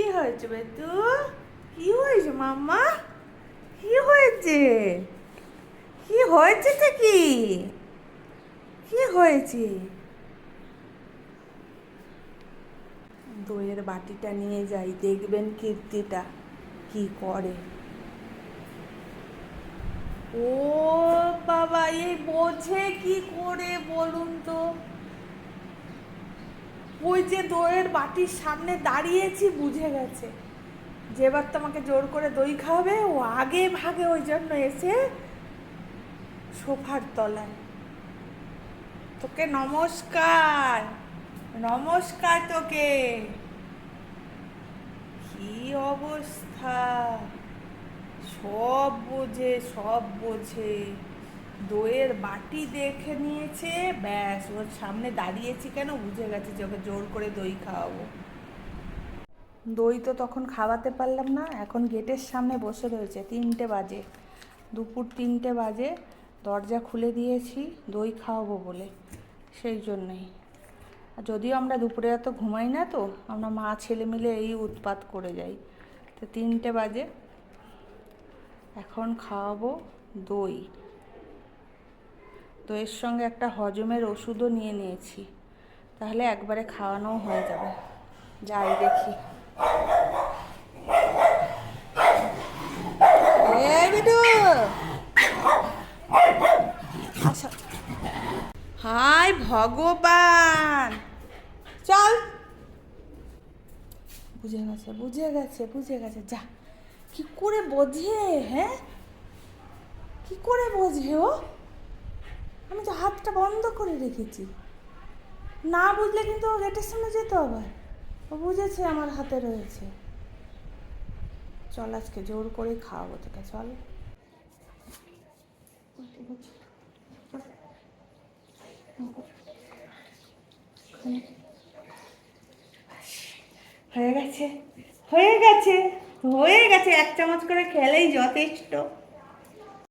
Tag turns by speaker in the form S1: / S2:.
S1: হয়েছে বেতু? কি হয়েছে মাম্মা? কি হয়েছে? কি হয়েছে কি কি হয়েছে? দইয়ের বাটিটা নিয়ে যাই, দেখবেন কীর্তিটা কি করে। ও বাবা এই বোঝে কি করে বলুন তো? ওই যে দইয়ের বাটির সামনে দাঁড়িয়েছি, বুঝে গেছে। যে এবার তোমাকে জোর করে দই খাওয়াবে, ও আগে ভাগে ওই জন্য এসে সোফার তলায়। তোকে নমস্কার নমস্কার তোকে। কি অবস্থা? সব বোঝে সব বোঝে। দইয়ের বাটি দেখে নিয়েছে, ব্যাস, ওর সামনে দাঁড়িয়েছি কেন? বুঝে গেছে যে ওকে জোর করে দই খাওয়াবো। দই তো তখন খাওয়াতে পারলাম না, এখন গেটের সামনে বসে রয়েছে, তিনটে বাজে। দুপুর তিনটে বাজে, দরজা খুলে দিয়েছি, দই খাওয়াবো বলে, সেই জন্যই। যদিও আমরা দুপুরে এত ঘুমাই না তো, আমরা মা ছেলে মিলে এই উৎপাত করে যাই। তো তিনটে বাজে, এখন খাওয়াবো দই। দইয়ের সঙ্গে একটা হজমের ওষুধও নিয়ে নিয়েছি। তাহলে একবারে খাওয়ানোও হয়ে যাবে। যাই দেখি। আচ্ছা। হাই ভগবান! চল। বুঝে গেছে বুঝে গেছে বুঝে গেছে। যা। কি করে বোঝে হ্যাঁ? কি করে বোঝে ও? আমি তো হাতটা বন্ধ করে রেখেছি। না বুঝলে কিন্তু ও গেটের সামনে যেত আবার ও বুঝেছে আমার হাতে রয়েছে। চল আজকে জোর করে খাওয়াবো তোকে, চল। হয়ে গেছে। হয়ে গেছে। হয়ে গেছে। এক চামচ করে খেলেই যথেষ্ট।